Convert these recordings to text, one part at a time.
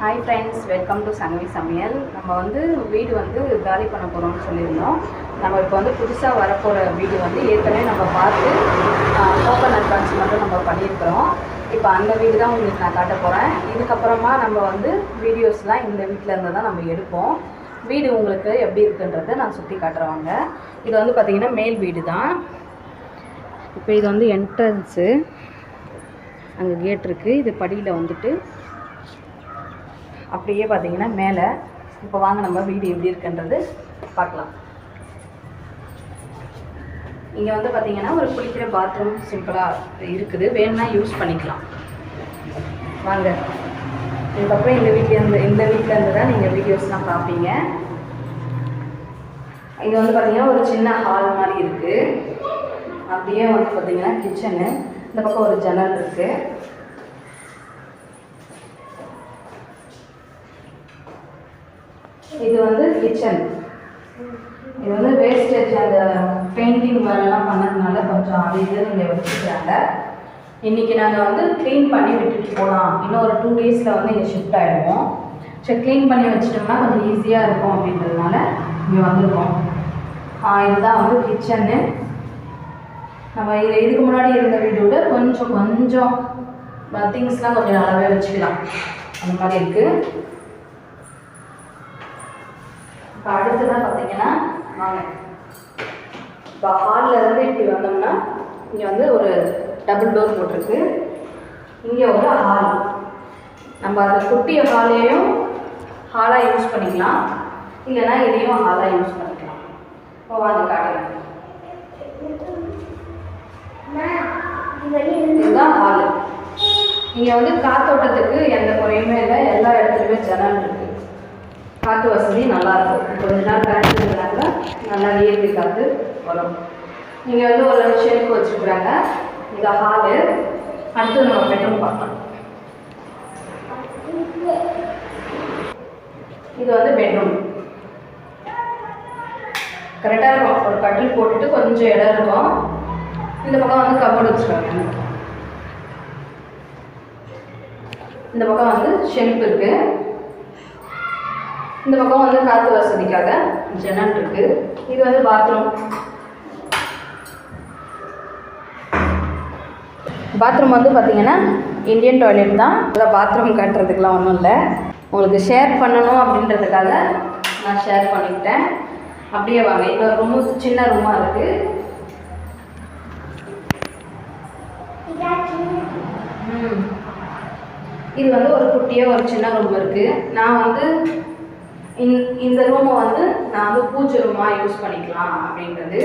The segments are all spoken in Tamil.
Hi friends welcome to Sangavi சமையல் நம்ம வந்து வீடு வந்து காலி பண்ண போகிறோம்னு சொல்லியிருந்தோம். நம்ம இப்போ வந்து புதுசாக வரப்போகிற வீடு வந்து ஏற்கனவே நம்ம பார்த்து ஓப்பன் அட்வான்ஸ் மட்டும் நம்ம பண்ணியிருக்கிறோம். இப்போ அந்த வீடு தான் உங்களுக்கு நான் காட்ட போகிறேன் இதுக்கப்புறமா நம்ம வந்து வீடியோஸ்லாம் இந்த வீட்டில் இருந்து தான் நம்ம எடுப்போம். வீடு உங்களுக்கு எப்படி இருக்குன்றதை நான் சுற்றி காட்டுறவாங்க இது வந்து பார்த்திங்கன்னா மேல் வீடு தான் இப்போ இது வந்து என்ட்ரன்ஸு அங்கே கேட் இருக்குது இது படியில் வந்துட்டு அப்படியே பார்த்தீங்கன்னா மேலே இப்போ வாங்க நம்ம வீடு எப்படி இருக்குன்றது பார்க்கலாம். இங்கே வந்து பார்த்தீங்கன்னா ஒரு குளிக்கிற பாத்ரூம் சிம்பிளாக இருக்குது. வேணும்னா யூஸ் பண்ணிக்கலாம். வாங்க. இதுக்கப்புறம் இந்த வீட்டிலேருந்து இந்த வீட்டிலேருந்து தான் நீங்கள் வீடியோஸ்லாம் பார்ப்பீங்க. இங்கே வந்து பார்த்தீங்கன்னா ஒரு சின்ன ஹால் மாதிரி இருக்குது அப்படியே வந்து பார்த்தீங்கன்னா கிச்சனு இந்த பக்கம் ஒரு ஜன்னல் இருக்குது இது வந்து கிச்சன் இது வந்து வேஸ்டேஜ் அந்த பெயிண்டிங் வேலைலாம் பண்ணதுனால கொஞ்சம் அது இது நீங்கள் வச்சுக்கிறாங்க இன்றைக்கி நாங்கள் வந்து க்ளீன் பண்ணி விட்டுட்டு போகலாம் இன்னும் ஒரு டூ டேஸில் வந்து இங்கே ஷிஃப்ட் ஆகிடுவோம் சரி க்ளீன் பண்ணி வச்சிட்டோம்னா கொஞ்சம் ஈஸியாக இருக்கும் அப்படின்றதுனால இங்கே வந்திருக்கோம். இதுதான் வந்து கிச்சன்னு நம்ம இது இதுக்கு முன்னாடி இருந்த வீடோட கொஞ்சம் கொஞ்சம் திங்ஸ்லாம் கொஞ்சம் நல்லாவே வச்சுக்கலாம். அந்த மாதிரி இருக்குது இப்போ அடுத்ததான் பார்த்தீங்கன்னா வாங்க. இப்போ ஹாலில் இருந்து இப்படி வந்தோம்னா இங்கே வந்து ஒரு டபுள் டோர் போட்டிருக்கு. இங்கே ஒரு ஹால் நம்ம அந்த குட்டிய ஹாலையும் ஹாலாக யூஸ் பண்ணிக்கலாம். இல்லைன்னா இதையும் ஹாலாக யூஸ் பண்ணிக்கலாம். இப்போ வாங்க காட்டுறேன் இதுதான் ஹாலு இங்கே வந்து காத்தோட்டத்துக்கு எந்த குறையுமே இல்லை. எல்லா இடத்துலையுமே ஜன்னல் இருக்குது காற்று வசதி நல்லா இருக்கும் கொஞ்ச நாள் கரண்ட் இருந்தாங்க நல்லா இயற்கை காற்று வரும். இங்கே வந்து ஒரு ஷெல்ஃப் வச்சுருக்குறாங்க. இந்த ஹாலு அடுத்து நம்ம பெட்ரூம் பார்க்கலாம். இது வந்து பெட்ரூம் கரெக்டாக இருக்கும். ஒரு கட்டில் போட்டுட்டு கொஞ்சம் இடம் இருக்கும். இந்த பக்கம் வந்து கபோர்டு வச்சுருக்காங்க. இந்த பக்கம் வந்து ஷெல்ஃப் இருக்குது இந்த பக்கம் வந்து காற்று வசதிக்காக ஜன்னல் இருக்கு. இது வந்து பாத்ரூம் பாத்ரூம் வந்து பார்த்தீங்கன்னா இந்தியன் டாய்லெட் தான். அதான் பாத்ரூம் கட்டுறதுக்குலாம் ஒன்றும் இல்லை. உங்களுக்கு ஷேர் பண்ணணும் அப்படின்றதுக்காக நான் ஷேர் பண்ணிக்கிட்டேன். அப்படியே வாங்க. இன்னொரு ரூமு சின்ன ரூமாக இருக்குது இது வந்து ஒரு குட்டியாக ஒரு சின்ன ரூம் இருக்குது நான் வந்து இந்த ரூமை வந்து நான் வந்து பூஜை ரூமாக யூஸ் பண்ணிக்கலாம் அப்படின்றது.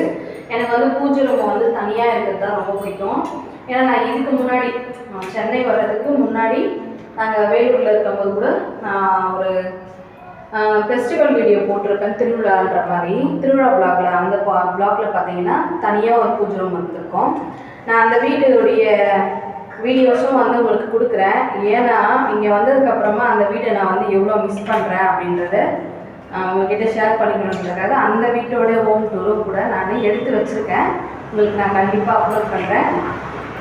எனக்கு வந்து பூஜை ரூமை வந்து தனியாக இருக்கிறது தான் ரொம்ப பிடிக்கும். ஏன்னா நான் இதுக்கு முன்னாடி சென்னை வர்றதுக்கு முன்னாடி நாங்கள் வேலூரில் இருக்கும்போது கூட நான் ஒரு ஃபெஸ்டிவல் வீடியோ போட்டிருப்பேன் திருவிழான்ற மாதிரி. திருவிழா பிளாக்ல அந்த பிளாக்ல பார்த்தீங்கன்னா தனியாக ஒரு பூஜை ரூம் வந்திருக்கோம். நான் அந்த வீடுடைய வீடியோஸும் வந்து உங்களுக்கு கொடுக்குறேன். ஏன்னா இங்கே வந்ததுக்கப்புறமா அந்த வீடை நான் வந்து எவ்வளோ மிஸ் பண்ணுறேன் அப்படின்றத உங்ககிட்ட ஷேர் பண்ணிக்கணுன்றதுக்காக அந்த வீட்டோட ஹோம் டூரும் கூட நான் எடுத்து வச்சுருக்கேன். உங்களுக்கு நான் கண்டிப்பாக அப்லோட் பண்ணுறேன்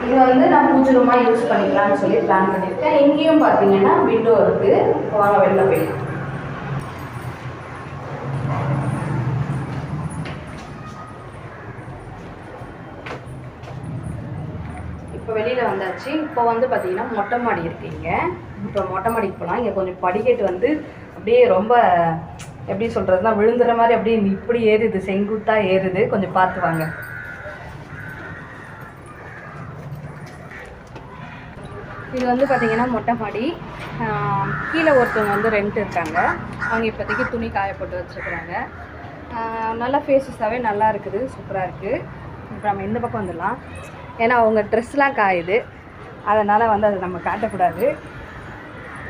இது வந்து நான் பூஜை ரூமாக யூஸ் பண்ணிக்கலாம்னு சொல்லி பிளான் பண்ணியிருக்கேன். இங்கேயும் பார்த்தீங்கன்னா விண்டோ இருக்குது வாங்க வெளில போயிடலாம். இப்போ வெளியில் வந்தாச்சு. இப்போ வந்து பார்த்தீங்கன்னா மொட்டை மாடி இருக்கீங்க இப்போ மொட்டை மாடிக்கு போகலாம் இங்கே கொஞ்சம் படிக்கட்டு வந்து அப்படியே ரொம்ப எப்படி சொல்கிறதுனா விழுந்துற மாதிரி அப்படியே இப்படி ஏறுது. செங்குத்தாக ஏறுது. கொஞ்சம் பார்த்து வாங்க. இது வந்து பார்த்திங்கன்னா மொட்டை மாடி. கீழே ஒருத்தவங்க வந்து ரெண்ட் இருக்காங்க. அவங்க இப்போதைக்கு துணி காயப்பட்டு வச்சுருக்குறாங்க. நல்லா ஃபேஸஸாகவே நல்லா இருக்குது. சூப்பராக இருக்குது இப்போ நம்ம இந்த பக்கம் வந்துடலாம். ஏன்னா அவங்க ட்ரெஸ்லாம் காயுது. அதனால் வந்து அதை நம்ம காட்டக்கூடாது.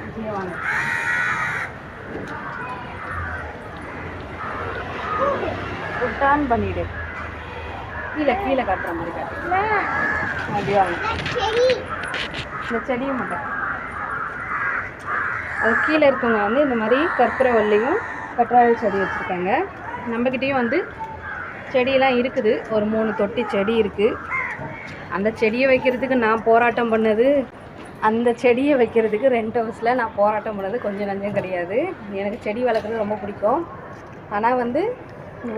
இப்படியே வாங்க ரிட்டர்ன் கீழே கீழே காட்டுற மாதிரி காட்டு. அப்படியே? வாங்க இந்த செடியும் மட்டும். அது கீழே இருக்கவங்க வந்து இந்த மாதிரி கற்பூரவல்லியும் கற்றாழை செடி வச்சுருக்காங்க. நம்மக்கிட்டேயும் வந்து செடியெல்லாம் இருக்குது. ஒரு மூணு தொட்டி செடி இருக்குது அந்த செடியை வைக்கிறதுக்கு நான் போராட்டம் பண்ணது. அந்த செடியை வைக்கிறதுக்கு ரெண்ட் ஹவுஸில் நான் போராட்டம் பண்ணது கொஞ்சம் நஞ்சம் கிடையாது. எனக்கு செடி வளர்க்குறது ரொம்ப பிடிக்கும். ஆனால் வந்து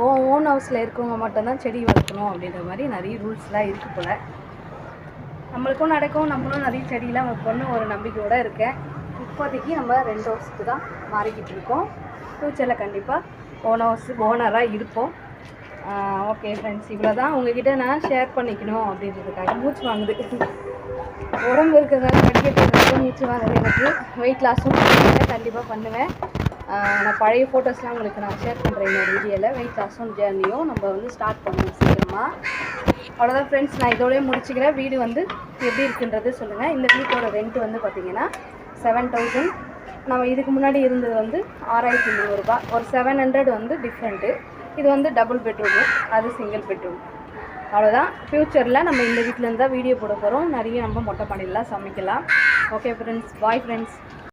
ஓ ஓன் ஹவுஸில் இருக்கவங்க மட்டும்தான் செடி வளர்க்கணும் அப்படின்ற மாதிரி நிறைய ரூல்ஸ்லாம் இருக்குது போல். நம்மளுக்கும் நடக்கும். நம்மளும் நிறைய செடியெலாம் வைப்போம்னு ஒரு நம்பிக்கையோடு இருக்கேன். இப்போதைக்கு நம்ம ரெண்டு ஹவுஸுக்கு தான் மாறிக்கிட்டு இருக்கோம். ஃப்யூச்சரில் கண்டிப்பாக ஓன் ஹவுஸ் ஓனராக இருப்போம். ஓகே ஃப்ரெண்ட்ஸ் இவ்வளோ தான் உங்ககிட்ட நான் ஷேர் பண்ணிக்கணும் அப்படின்றதுக்காக மூச்சு வாங்குது. உடம்பு இருக்கிறதால படிக்கிறதுக்கு மூச்சு வாங்குது எனக்கு வெயிட் லாஸும் கண்டிப்பாக பண்ணுவேன். நான் பழைய ஃபோட்டோஸ்லாம் உங்களுக்கு நான் ஷேர் பண்ணுறேன் என்னோட வீடியோவில் வெயிட் லாஸும் ஜேர்னியும் நம்ம வந்து ஸ்டார்ட் பண்ணுவோம் சீக்கிரமாக அவ்வளோதான் ஃப்ரெண்ட்ஸ் நான் இதோடய முடிச்சுக்கிறேன். வீடு வந்து எப்படி இருக்குன்றது சொல்லுங்கள் இந்த வீட்டோட ரெண்ட் வந்து பார்த்திங்கன்னா செவன் தௌசண்ட் நம்ம இதுக்கு முன்னாடி இருந்தது வந்து ஆறாயிரத்தி முந்நூறுரூபா ஒரு செவன் ஹண்ட்ரட் வந்து டிஃப்ரெண்ட்டு இது வந்து டபுள் பெட்ரூமு அது சிங்கிள் பெட்ரூம் அவ்வளோதான் ஃப்யூச்சரில் நம்ம இந்த வீட்டிலேருந்து தான் வீடியோ போட போகிறோம் நிறைய நம்ம மொட்டை மாடியிலாம் சமைக்கலாம். Okay friends bye friends